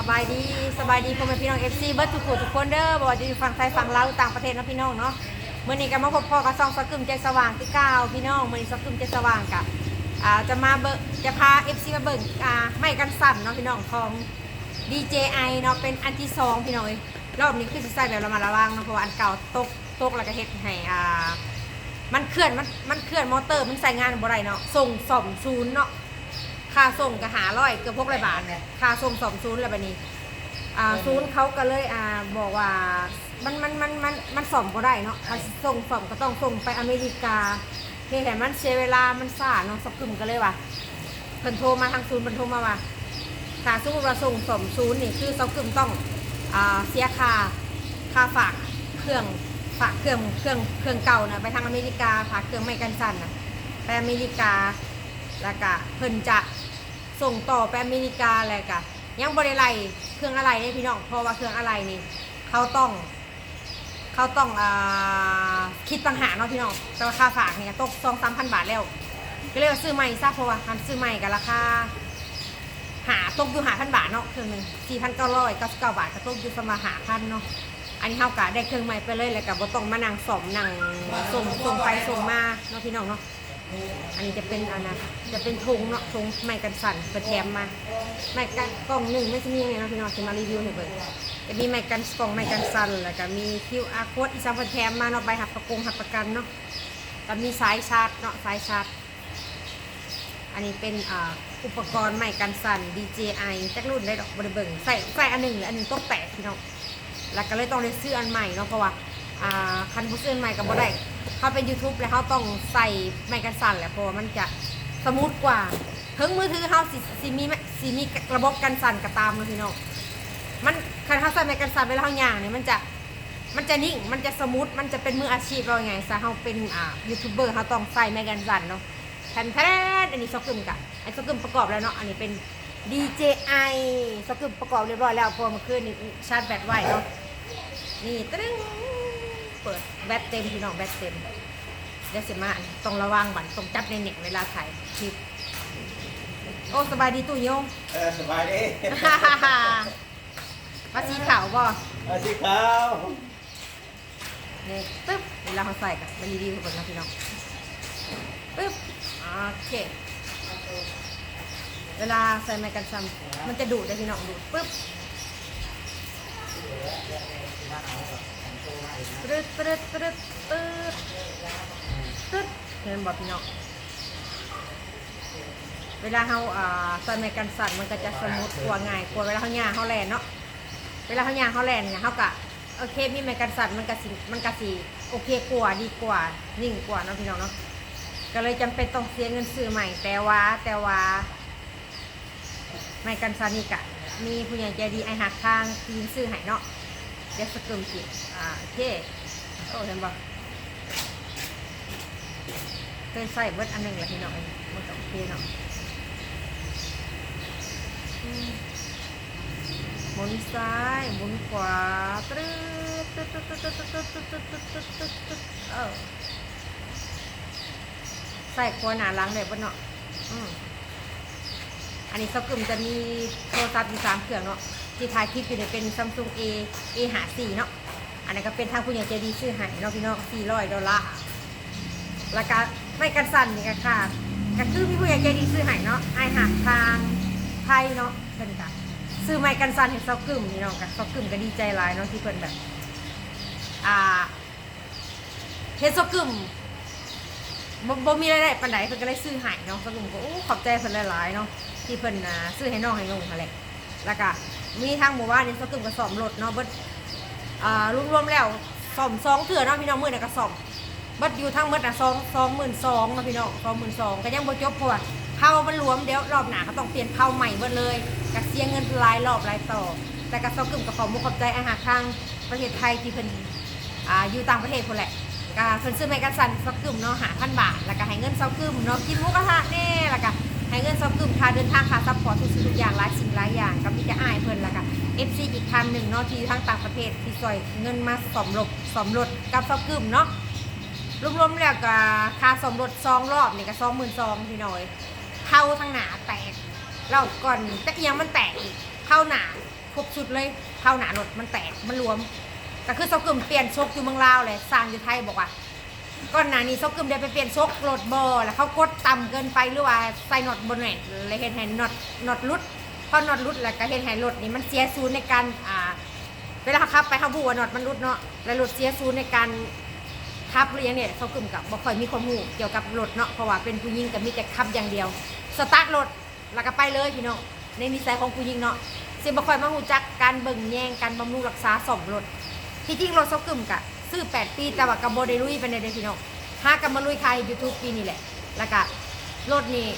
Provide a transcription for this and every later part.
สบายดีสบายดีพ่อแม่พี่น้องเอฟซีเบิร์ดทุกคนทุกคนเด้อบอกว่าจะอยู่ฝั่งไทยฝั่งลาวต่างประเทศนะพี่น้องเนาะเมื่อนี้ก็มาพบพ่อกับซองสกึมใจสว่างที่เก้าพี่น้องเมื่อนี้สกึมใจสว่างกับอ่าจะมาเบิกจะพาเอฟซีมาเบิ่งอ่าไม่กันสั่นเนาะพี่น้องของ DJI เนาะเป็นอันที่สองพี่น้องเอ้ยรอบนี้คือสิใส่แบบระมัดระวังเนาะเพราะว่าอันเก่าตกตกแล้วก็เฮ็ดให้อ่ามันเคลื่อนมันมันเคลื่อนมอเตอร์มันใส่งานบ่ได้เนาะส่งสอมศูนย์เนาะ ค่าส่งก็หาร้อยเกือบพกร้อยบาทเนี่ยค่าส่งสองศูนย์แล้วบัดนี้อ่าศูนย์เขาก็เลยอ่าบอกว่ามันมันมันมันมันส่อมก็ได้เนาะถ้าส่งส่อมก็ต้องส่งไปอเมริกาเพียงแต่มันเสียเวลามันซ่าเนาะสักกึ่มก็เลยว่าเพิ่นโทรมาทางศูนย์เพิ่นโทรมาว่าถ้าสมมติว่าส่งสมศูนย์นี่คือสักกึ่มต้องอ่าเสียค่าค่าฝากเครื่องฝากเครื่องเครื่องเครื่องเก่านะไปทางอเมริกาฝากเครื่องไม่กันสั่นนะไปอเมริกาแล้วก็เพิ่นจะ ส่งต่อไปอเมริกาอะไรกะยังบริไลเครื่องอะไรเนี่ยพี่น้องเพราะว่าเครื่องอะไรนี่เขาต้อง เขาต้องอคิดต่างหากเนาะพี่น้องแต่ว่าค่าฝากเนี่ยตกสองสามพันบาทแล้ว ก็เลยว่าซื้อใหม่ซะเพราะว่าคันซื้อใหม่กับราคาหาตกอยู่หาพันบาทเนาะเครื่องหนึ่งสี่พันเก้าร้อยเก้าสิบเก้าบาทก็ตกอยู่สมาหาพันเนาะอันนี้เท่ากับได้เครื่องใหม่ไปเลยแล้วกับบ่ต้องมานั่งสอมนั่งส่งส่งไปส่งมาเนาะพี่น้องเนาะ อันนี้จะเป็นอันนะจะเป็นธงเนาะธงไม้กันสั่นเปิดแถมมาไม้กันกล่องหนึ่งไม่ใช่มีไงเนาะพี่น้องจะมารีวิวให้เบิ่งจะมีไม้กันกล่องไม้กันสั่นแล้วก็มี QR code อีสานเปิดแถมมาเนาะใบหักประกงหักประกันเนาะก็มีสายชาร์จเนาะสายชาร์จอันนี้เป็นอุปกรณ์ไม้กันสั่น DJI จักรุ่นได้ดอกบริเบิงใส่ใส่อันหนึ่งหรืออันนึงต้องแตกพี่น้องแล้วก็เลยต้องได้ซื้ออันใหม่เนาะเพราะว่า อ่าคันผู้ซื้ออันใหม่กับบ่ได้เขาเป็น YouTube แล้วเขาต้องใส่ไม้กันสั่นแหละเพราะว่ามันจะสมูทกว่าถึงมือถือเขาสิสิมีสิมีระบบกันสั่นกระตามเนาะพี่น้องมันคันเขาใส่ไม้กันสั่นเวลาเขาย่างเนี่ยมันจะมันจะนิ่ง มันจะสมูท มันจะเป็นมืออาชีพเราไงซะเขาเป็นอ่ายูทูบเบอร์เขาต้องใส่ไม้กันสั่นเนาะแทนแทนอันนี้ซอกกึมกะอันซอกกึมประกอบแล้วเนาะอันนี้เป็น DJI ซอกกึมประกอบเรียบร้อยแล้วพอเมื่อคืนนี้ชาร์จแบตไว้เนาะนี่ตึ้ง เปิดแบตเต็มพี่น้องแบตเต็มเดี๋ยวเสิมาอันต้องระวังบันต้องจับในเน็ตเวลาถ่ายคลิปโอ้สบายดีตู้โยงเออสบายดีมาสีขาวบ่เออสีขาวนี่ปึ๊บเวลาเขาใส่กับมันดีๆทุกคนนะพี่น้องปึ๊บโอเคเวลาใส่ไมกันซัมมันจะดูดได้พี่น้องดูดปึ๊บ ปรึดปรึดปรึดปรึดปรึดเห็นบอกพี่น้องเวลาเขาอ่าใส่ไมกันสั่นมันก็จะสมูทกว่าง่ายกว่าเวลาเขาหย่างเขาแลนเนาะเวลาเขาหย่างเขาแลนเนี่ยเขากะโอเคมีไมกันสั่นมันกะสิมันกะสิโอเคกว่าดีกว่านิ่งกว่าเนาะพี่น้องเนาะก็เลยจำเป็นต้องเสียเงินซื้อใหม่ แต่ว่าแต่ว่าไม่กันซานิกะมีผู้ใหญ่ใจดีไอหักทางทีมซื้อใหายเนาะ เดี๋ยวสกึมสิอ่าโอเคโอ้เห็นบ่เคยใส่เบิดอันหนึ่งละพี่น้องมันก็โอเคเนาะอืมหมุนซ้ายหมุนขวาตึ๊ดตึ๊ดตึ๊ดตึ๊ดตึ๊ดตึ๊ดตึ๊ดตึ๊ดตึ๊ดตึ๊ดตึ๊ดตึ๊ดเออใส่ขวาหนาหลังเลยบ่เนาะอืมอันนี้ซอกกึมจะมีโทรศัพท์อยู่สามเครื่องเนาะ ที่ถ่ายคลิปอยู่เนี่ยเป็นซัมซุง A A หาสี่เนาะอันนั้นก็เป็นทางผู้ใหญ่ใจดีซื้อให้เนาะพี่น้องสี่ร้อยดอลลาร์แล้วก็ไม่กันสั่นนี่ก็ค่ะก็คือพี่ผู้ใหญ่ใจดีซื้อให้เนาะไอหักทางไทยเนาะเป็นกันซื้อไม้กันสั่นให้ซอกกึมนี่เนาะกับซอกกึมก็ดีใจหลายเนาะที่เพิ่นแบบอ่าเฮ็ดซอกกึมบ่บ่มีรายได้ปานใดเพิ่นก็เลยซื้อให้เนาะสกุลก็โอ้ขอบใจเพิ่นหลายๆเนาะที่เพิ่นน่ะซื้อให้น้องให้นุ่งนั่นแหละแล้วก็ มีทางหมู่บ้านนี่สกุลก็ซ่อมรถเนาะเบิดอ่ารวมๆแล้วซ่อมสองเทื่อเนาะพี่น้องมื้อนี้ก็ซ่อมเบิดอยู่ทั้งหมดน่ะ2 22,000เนาะพี่น้อง22,000ก็ยังบ่จบเพราะว่าเผามันรวมเดี๋ยวรอบหน้าเขาต้องเปลี่ยนเผาใหม่เบิดเลยก็เสียเงินลายรอบลายต่อ แต่ก็สกุลก็ขอมุกขอบใจอาหารทางประเทศไทยที่เพิ่นอ่าอยู่ต่างประเทศคนแหละก็เพิ่นซื้อไมกันสันซักกึมเนาะหาพันบาทแล้วก็ให้เงินซักกึมเนาะกินหมูกระทะแน่แล้วก็ ให้เงินซักกึมค่าเดินทางค่าซัพพอร์ตทุกสิ่งทุกอย่างหลายสิ่งหลายอย่างก็มีจะอ้ายเพิ่นล้วก็ FC อีกคันหนึ่งเนาะที่อยู่ทางต่างประเทศที่ซอยเงินมาสมรบสมรถกับซักกึมเนาะรวมๆแล้วก็ค่าสมรถซองรอบนี่ก็สองหมื่นซองพี่น้อยเข้าทางหนาแตกรอบก่อนแต่เอียงมันแตกอีกเข้าหนาครบชุดเลยเผาหนารถมันแตกมันรวมก็คือซอกกึมเปลี่ยนชกอยู่เมืองลาวเลยสร้างอยู่ไทยบอกว่า ก่อนหน้านี้ซอกกึมได้ไปเปลี่ยนชกรถบอแล้วเขากดต่ำเกินไปหรือว่าใส่น็อตบนแหนเลยเห็นให้น็อตน็อตรุดพอน็อตรุดแล้วก็เห็นให้รถนี่มันเสียศูนย์ในการอ่าเวลาเขาขับไปเขาบูว่าน็อตมันรุดเนาะแล้วรถเสียศูนย์ในการขับหรือยังเนี่ยเขากึ่มกับบ่ค่อยมีความรู้เกี่ยวกับรถเนาะเพราะว่าเป็นผู้หญิงกับมีแต่ขับอย่างเดียว สตาร์ทรถแล้วก็ไปเลยพี่น้องในนิสัยของผู้หญิงเนาะสิบ่ค่อยมาฮู้จักการเบิ่งแยงการบำรุงรักษาซ่อมรถที่จริงรถเขากึ่มกะ ซื้อ 8 ปี แต่ว่าก็บ่ได้ลุยไปในเดพี่น้องหากันมาลุยขาย YouTube ปีนี้แหละ แล้วก็รถนี่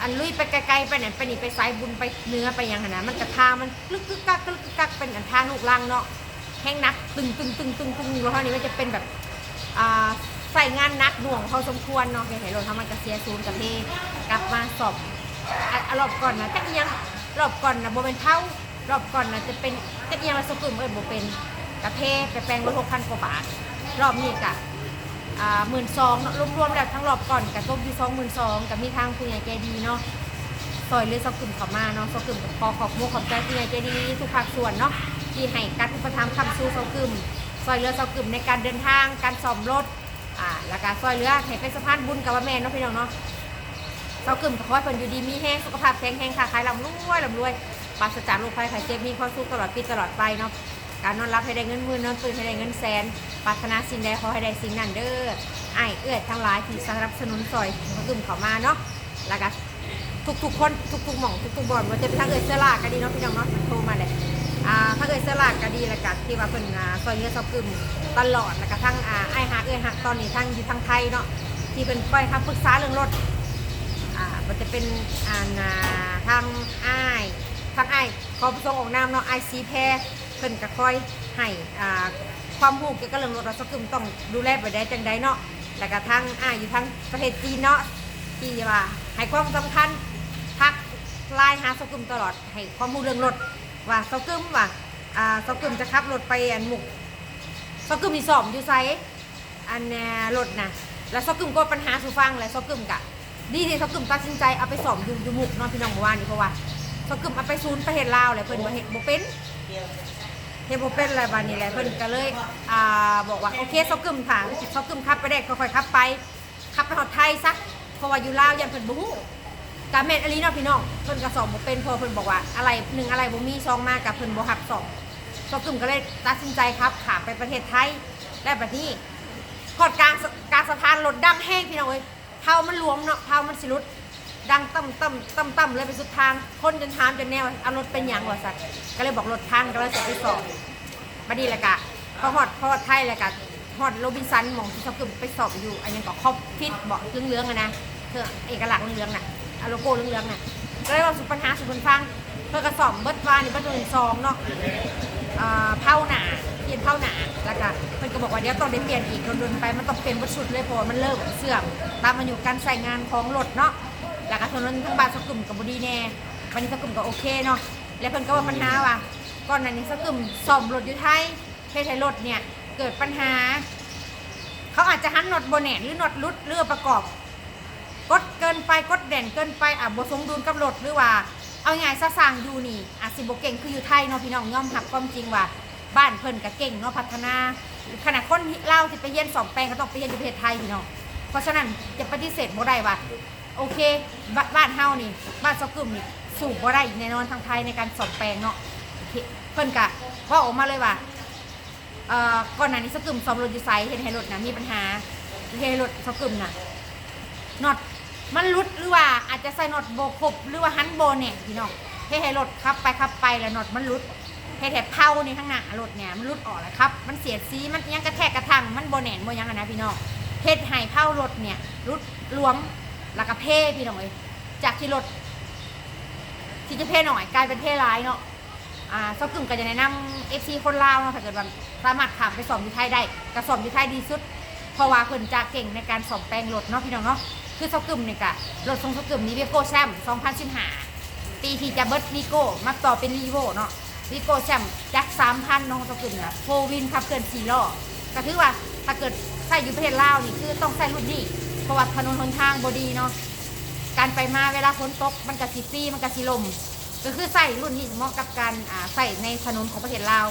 อันลุยไปไกลๆไปไหนไปนี่ไปสายบุญไปเนื้อไปยังหั้นะมันกระทามันลึกกึกกักลึกกึกกักเป็นอันทางลูกลังเนาะแห้งนักตึงตึงตึงตึงตึงแล้วเท่านี้มันจะเป็นแบบอ่าใส่งานนักหน่วงพอสมควรเนาะเห็นรถทำมันกระเสียศูนกับเทกลับมาสอบอรอบก่อนนะจักอีหยังรอบก่อนนะโบเป็นเท่ารอบก่อนนะจะเป็นจักอีหยังละสกุลเอ้ยโบเป็น กระเทไปแปลงรถหกพันกว่าบาท รอบนี้กะหมื่นสองรวมๆแล้วทั้งรอบก่อนกับตกอยู่สองหมื่นสองกับมีทางผู้ใหญ่ใจดีเนาะซอยเลือดซอกกึ่มเขามาเนาะซอกกึ่มกับพอขอบมูขอบใจผู้ใหญ่ใจดีทุกภาคส่วนเนาะที่ให้การอุปถัมภ์คำสู้ซอกกึ่มซอยเรือซอกกึ่มในการเดินทางการซ่อมรถอ่าแล้วก็ซอยเรือให้เป็นสะพานบุญกับว่าแม่เนาะพี่น้องเนาะซอกกึ่มกับขอให้เพิ่นอยู่ดีมีแห้งสุขภาพแข็งแรงค่ะขายลำรวยลำรวยปราศจากโรคภัยไข้เจ็บมีความสุขตลอดปีตลอดไปเนาะ การนอนรับให้ได้เงินหมื่นนอนตื่นให้ได้เงินแสนปรารถนาสิ่งใดขอให้ได้สิ่งนั้นเด้อไอ้เอื้อทั้งหลายที่สนับสนุนซอยเขากึ่มเขามาเนาะแล้วก็ทุกๆคนทุกๆหม่องทุกๆบ่อนว่าจะเป็นทั้งเอื้อเสื้อลากก็ดีเนาะพี่น้องเนาะโทรมาเลยอ่าทั้งเอื้อเสื้อลากก็ดีแล้วก็ที่ว่าเป็นอ่าซอยเรือซอกกึ่มตลอดแล้วก็ทั้งอ่าไอ้ายหักเอื้อหักตอนนี้ทั้งอยู่ทางไทยเนาะที่เป็นก้อยคำปรึกษาเรื่องรถอ่ามันจะเป็นอ่าทางอ้ายทางไอ้ขอประสงค์ออกนามเนาะไอซีแพร เพิ่นก็คอยให้อ่าความรู้เกี่ยวกับเรื่องรถเราสกึมต้องดูแลไปได้จังใดเนาะแล้วก็ทางอ้ายอยู่ทางประเทศจีนเนาะที่ว่าให้ความสำคัญทักไลน์หาสกึมตลอดให้ความรู้เรื่องรถว่าสกึมว่าอ่าสกึมจะขับรถไปอันหมุกสกึมมีสอบอยู่ไซอันเนี้ยรถนะแล้วสกึมก็ปัญหาสู่ฟังแล้วสกึมกะดีที่เขากึ่มตัดสินใจเอาไปสอบอยู่อยู่หมุกเนาะพี่น้องเมื่อวานนี้เพราะว่าเขากึ่มเอาไปซูนย์ประเทศลาวเลยเพิ่นบ่เฮ็ดบ่เป็น เฮ็ดบ่เป็นอะไรบานนี้แหละเพิ่นก็เลยอ่าบอกว่าโอเคเขากึมค่ะเขากึมขับไปได้ค่อยๆขับไปขับไปฮอดไทยซะเพราะว่าอยู่ลาวยันเพิ่นบ่ฮู้กาแม่นอลีเนาะพี่น้องเพิ่นก็สอบบ่เป็นเพอเพิ่นบอกว่าอะไรหนึ่งอะไรบ่มีซองมากับเพิ่นบ่ฮับสอบเขากึมก็เลยตัดสินใจครับขามไปประเทศไทยและบัดนี้พอดกลางกลางสะพานรถดังแห้งพี่น้องเอ้ยเผามันหลวมเนาะเผามันสิรุด ดังต่ำต่ำต่ำต่ำเลยไปสุดทาง คนจนถามจนแนวเอารถเป็นหยังวะสัตว์ก็เลยบอกรถพังก็เลยจะไปสอบบัดนี้แหละกะพอฮอดพอฮอดไทยแหละกะฮอดโรบินสันหมองที่เขากึ่มไปสอบอยู่อันยังก็ครอบฟิตเบาะเหลืองๆอะนะเธอเอกลักษณ์เหลืองน่ะอะโลโก้เหลืองน่ะก็เลยว่าสุปัญหาสุพรรณฟังเพื่อกระสอบเบิดวานี่เบิดตัวหนึ่งซองเนาะอ่าเผาหนาเปลี่ยนเผาหนาแล้วก็เพิ่นก็บอกว่าเดี๋ยวต้องได้เปลี่ยนอีกโดนๆไปมันต้องเปลี่ยนวัชุดเลยเพราะมันเริ่มเสื่อมตามมาอยู่การใส่งานของรถเนาะ แล้วก็ถนนทั้งบ้านสกุมกับบดีแน่วันนี้สกุมก็โอเคเนาะแล้วเพิ่นก็ว่าปัญหาว่าก่อนหน้านี้สกุมซ่อมรถอยู่ไทยเพื่อให้รถเนี่ยเกิดปัญหา เขาอาจจะหันน็อตโบแนหรือน็อตรุดเรือประกอบ กดเกินไปกดแด่นเกินไปอะบสมดุลกับรถหรือว่า เอาง่ายซะสร้างอยู่นี่อาจสิบ่เก่งคืออยู่ไทยเนาะพี่น้องยอมรับความจริงว่าบ้านเพิ่นก็เก่งเนาะพัฒนาขนาดคนเล่าที่ไปเรียนสอบแปลงก็ต้องไปเรียนอยู่ประเทศไทยพี่น้องเพราะฉะนั้นจะปฏิเสธบ่ได้ว่า โอเคบบ้านเฮานี่บ้านซอกกึมนี่สูบบ่ได้แน่นอนทางไทยในการสอบแปลงเนาะโอเคเพิ่นก็เว่าออกมาเลยว่าเอ่อก่อนหน้านี้สกึมซ่อมรถอยู่ไซเห็นให้รถนะมีปัญหาเห็นให้รถสกึมน่ะน็อตมันรุดหรือว่าอาจจะใส่น็อตโบครบหรือว่าฮันโบเนี่ยพี่น้องเฮให้รถขับไปขับไปแล้วน็อตมันรุดเฮ็ดให้เผานี่ข้างหน้ารถเนี่ยมันรุดออกแล้วครับมันเสียดสีมันยังกระแทกกระทังมันโบแหนนโบยังอะนะพี่น้องเฮ็ดให้เผารถเนี่ยรุดรวม แล้วก็เพ่พี่น้องเอ้ยจากที่รถที่จะเพ่หน่อยกลายเป็นเพ่ร้ายเนาะอ่าซอกกึ่มก็จะแนะนำเอฟซีคนลาวเนาะถ้าเกิดว่าสามารถขับไปสอบอยู่ไทยได้กระสอบอยู่ไทยดีสุด เพราะว่าเพิ่นจะเก่งในการสอบแปลงรถเนาะพี่น้องเนาะคือซอกกึ่มเนี่ยกะรถทรงซอกกึ่มนี้เวียโก้แชมป์2015ปีที่จะเบิร์ดวีโก้มาต่อเป็นรีโวเนาะวีโก้แชมป์จัก3,000น้องซอกกึ่มนะโฟวินขับเกิน4ล้อก็ถือว่าถ้าเกิดใส่อยู่ประเทศลาวนี่คือต้องใส่รุ่นนี้ ราะว่าถนนหนทางบดีเนาะการไปมาเวลาฝนตกมันกระสิฟรีมันกระสิลม ก็คือใส่รุ่นที่เหมาะกับการอ่าใส่ในถนนของประเทศลาว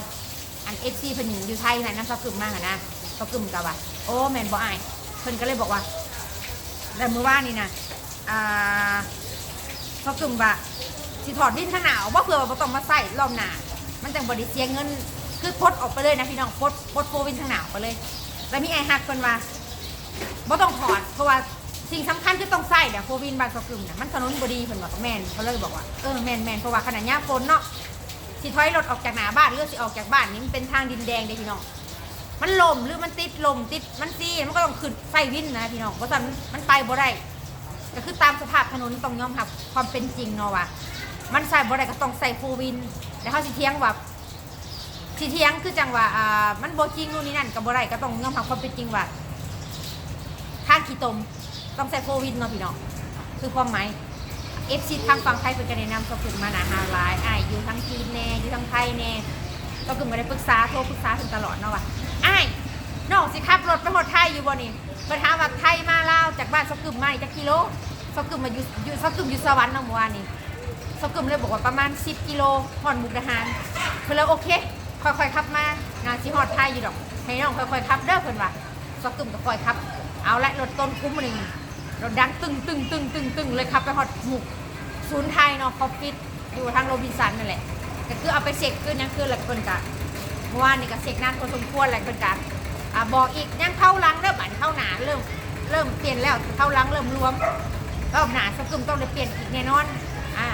อันเอฟซีเพิ่นอยู่ไทยนะน้ำซอกึมมากนะซอกึมกับว่าโอ้แมนบอายเพิ่นก็เลยบอกว่าแต่เมื่อวานนี่นะอ่าซอกึมว่าสิถอดดิ้นข้างหนาวว่าเผื่อว่าต้องมาใส่รอบหน้ามันจังบ่ได้เสียเงินคือพดออกไปเลยนะพี่น้องพดพดโฟวินข้างหนาวไปเลย แล้วมีไอฮักเพิ่นว่า บ่ต้องถอดเพราะว่าสิ่งสำคัญคือต้องใส่เดี๋ยโฟวินบานซอกึมน่ะมันถนนบดีเพิ่นว่าก็แม่นเขาเลยบอกว่าเออแม่นแม่นเพราะว่าขนาดยามฝนเนาะสิถอยรถออกจากหน้าบ้านหรือสิออกจากบ้านนี่มันเป็นทางดินแดงเด้พี่น้องมันลมหรือมันติดลมติดมันซีมันก็ต้องขึ้นไฟวินนะพี่น้องเพราะฉะนั้นมันไปบ่ได้ก็คือตามสภาพถนนต้องยอมรับความเป็นจริงเนาะว่ามันใส่บ่ได้ก็ต้องใส่ฟูลวินแล้วเขาสิเทียงว่าสิเทียงคือจังว่าอ่ามันบ่จริงนู่นนี่นั่นก็บ่ได้ก็ต้องยอมรับความเป็นจริงว่า ทางขี้ตมต้องใส่ฟูลวินเนาะพี่น้องคือความหมายเอฟซีทางฝั่งไทยเป็นกันแนะนำก็คือมาหนาฮาไลน์อ้ายอยู่ทั้งจีนแน่อยู่ทั้งไทยแน่ก็คือมาได้ปรึกษาโทรปรึกษาถึงตลอดเนาะว่าอ้ายน้องสิขับรถไปหดไทยอยู่บ่นี่ไปถามว่าไทยมาลาวจากบ้านสกึมมานี่จักกิโลสกึมมาอยู่อยู่สกึมอยู่สวรรค์เนาะเมื่อวานนี้สกึมเลยบอกว่าประมาณ 10 กิโลฮอดมุกดาหารเพิ่นเลยโอเค ค่อยๆขับมานานสิฮอดไทยอยู่ดอกให้น้องค่อยๆขับเด้อเพิ่อนว่าสกึมก็ค่อยขับ เอาละรถต้นคุ้มมาหนึ่งรถดังตึงตึงตึงตึงตึงเลยขับไปฮอดหมุกศูนย์ไทยเนาะคอฟฟิศอยู่ทางโรบินสันนั่นแหละก็คือเอาไปเช็คขึ้นยังคือหลักคนกะเมื่อวานนี่ก็เช็คนานพอสมควรหลักคนกะอ่าบอกอีกยังเข้าลังเริ่มบันเข้าหนาเริ่มเริ่มเปลี่ยนแล้วเข้าลังเริ่มรวมรอบหนาสกุมต้องได้เปลี่ยนอีกแน่นอนอ่า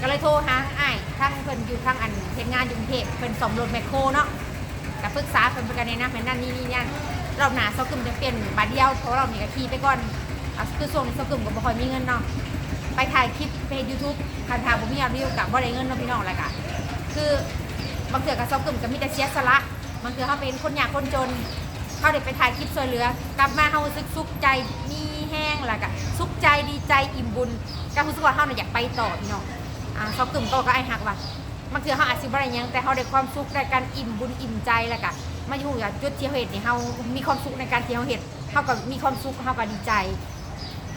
ก็เลยโทรหาอ้ายทั้งเพิ่นอยู่ทั้งอันเฮ็ดงานอยู่กรุงเทพเพิ่นสมรถแมคโครเนาะก็ปรึกษาเพิ่นเป็นกันในนะแม่นนั่นนี่นี่นั่น รอบหนาสกุมจะเปลี่ยนบาเดียวเพราะเรานี่ก็ขี่ไปก่อนอะคือช่วนสกุมก็บ่ค่อยมีเงินเนาะไปถ่ายคลิปเพจยูทูบคันทางผมมียอดวิวกับบ่ได้เงินเนาะพี่น้องอะไรกะคือบางเถื่อกับซอกกึ่มกับมีแต่เสียสละบางเถื่อเขาเป็นคนยากคนจนเขาเด็กไปถ่ายคลิปช่วยเหลือกลับมาเขารู้สึกสุขใจมีแห้งแล้วก็สุขใจดีใจอิ่มบุญก็รู้สึกว่าเขาเนี่ยอยากไปต่อพี่น้องอ่าซอกกึ่มก็ก็ไอ้หักว่าบางเถื่อเขาอาจสิบ่ได้ยังแต่เขาได้ความสุขในการอิ่มบุญอิ่มใจแล้วก็ มาอยู่กับจุดที่เขาเห็ดนี่เขามีความสุขในการที่เขาเห็ดเขาก็มีความสุขเขาก็ดีใจ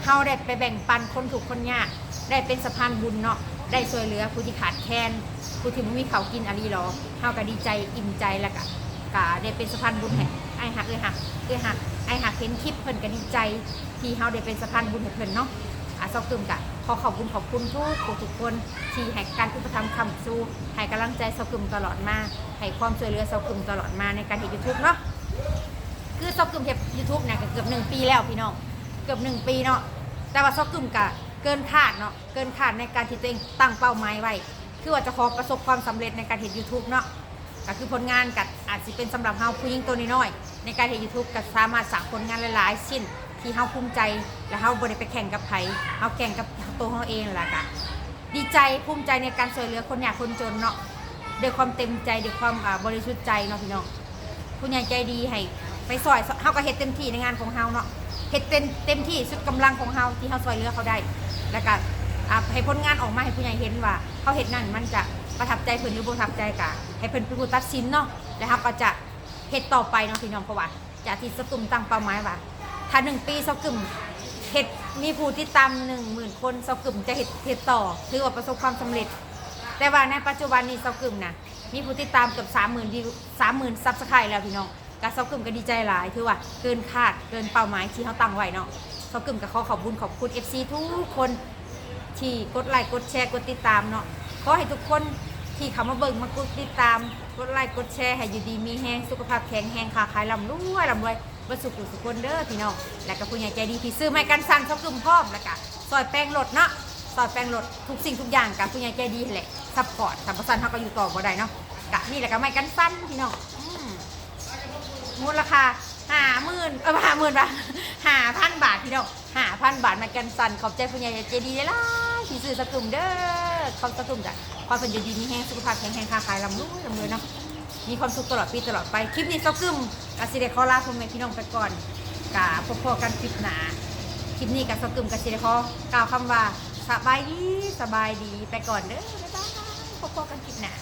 เฮาได้ไปแบ่งปันคนถูกคนยากได้เป็นสะพานบุญเนาะได้ช่วยเหลือผู้ที่ขาดแคลนผู้ที่ไม่มีเขาวกินอะไรหรอเฮาก็ดีใจอิ่มใจแล้วก็ก็ได้เป็นสะพานบุญให้ไอ้หักเอ้ยหักเอ้ยหักไอ้หักเห็นคลิปเพิ่นก็ดีใจที่เฮาได้เป็นสะพานบุญให้เพิ่นเนาะอะซอกตึมกะ ขอขอบคุณขอบคุณทุกทุกคนที่ให้การอุปถัมภ์คำสู้ให้กำลังใจซอกตึมตลอดมาให้ความช่วยเหลือซอกตึมตลอดมาในการเห็นยูทูบเนาะคือซอกกึมเทปยูทูบเนี่ยเกือบหนึ่งปีแล้วพี่น้องเกือบหนึ่งปีเนาะแต่ว่าซอกกึมกะเกินคาดเนาะเกินคาดในการที่ตัวเองตั้งเป้าหมายไว้คือว่าจะขอประสบความสำเร็จในการเห็น YouTube เนาะก็คือผลงานกับอาจจะเป็นสำหรับเฮาผู้หญิงตัวน้อยๆในการเห็น YouTube ก็สามารถสร้างผลงานหลายๆชิ้น ที่เฮาภูมิใจและเฮาบ่ได้ไปแข่งกับไผเฮาแข่งกับตัวเฮาเองแหละกะดีใจภูมิใจในการช่วยเหลือคนยากคนจนเนาะด้วยความเต็มใจด้วยความบริสุทธิ์ใจเนาะพี่น้องผู้ใหญ่ใจดีให้ไปซอยเฮาก็เฮ็ดเต็มที่ในงานของเฮาเนาะเฮ็ดเต็มเต็มที่สุดกำลังของเฮาที่เฮาซอยเหลือเขาได้ แล้วก็ให้ผลงานออกมาให้ผู้ใหญ่เห็นว่าเขาเฮ็ดนั่นมันจะประทับใจเพิ่นหรือบ่ประทับใจกะให้เพิ่นเป็นผู้ตัดสินเนาะแล้วเฮาก็จะเฮ็ดต่อไปเนาะพี่น้องเพราะว่าจากที่สกุมตั้งเป้าหมายว่า ถ้าหนึ่งปีสกุมเฮ็ดมีผู้ติดตาม10,000คนสกุมจะเฮ็ดเฮ็ดต่อถือว่าประสบความสำเร็จ แต่ว่าในปัจจุบันนี้เซากึมนะมีผู้ติดตามเกือบสามหมื่นวิวสามหมื่นซับสไครต์แล้วพี่น้องกาเซากึมก็ดีใจหลายถือว่าเกินคาดเกินเป้าหมายที่เขาตั้งไว้เนาะเซากึมก็ขอขอบคุณขอบคุณ FC ทุกคนที่กดไลค์กดแชร์กดติดตามเนาะขอให้ทุกคนที่เขามาเบิ่งมากดติดตาม กดไลค์กดแชร์ให้อยู่ดีมีแห้งสุขภาพแข็งแรงค้าขายลำรวยลำรวย บัสุขุสุขคนเด้อพี่น้อง และก็ผู้ใหญ่ใจดีที่ซื้อไม้กันสั่นเซากึมพร้อมแล้วก็ซอยแป้งรถเนาะสอดแปลงรถทุกสิ่งทุกอย่างกับผู้ใหญ่ใจดีแหละซัพพอร์ตสัมปสันเขาก็อยู่ต่อบ่ได้เนาะกะนี่แหละก็ไม่กันสั้นพี่น้องมูลค่าห้าหมื่นเออห้าหมื่นบาทห้าพันบาทพี่น้องห้าพันบาทมากันสันขอบใจผู้ใหญ่ใจดีเลยล่ะที่ซื้อสกุมเด้อเขาสกุมจ้ะความเป็นอยู่ดีมีแห้งสุขภาพแข็งแรงค้าขายลำรุ่งลำรวยเนาะมีความสุขตลอดปีตลอดไปคลิปนี้สกุม กสิเดขอลาพ่อแม่พี่น้องไปก่อนกะพบๆกันคลิปหนาคลิปนี้กับสกึมกับสิเดคอกล่าวคำว่าสบายดีสบายดีไปก่อนเด้อบ๊ายบายพบกันคลิปหนา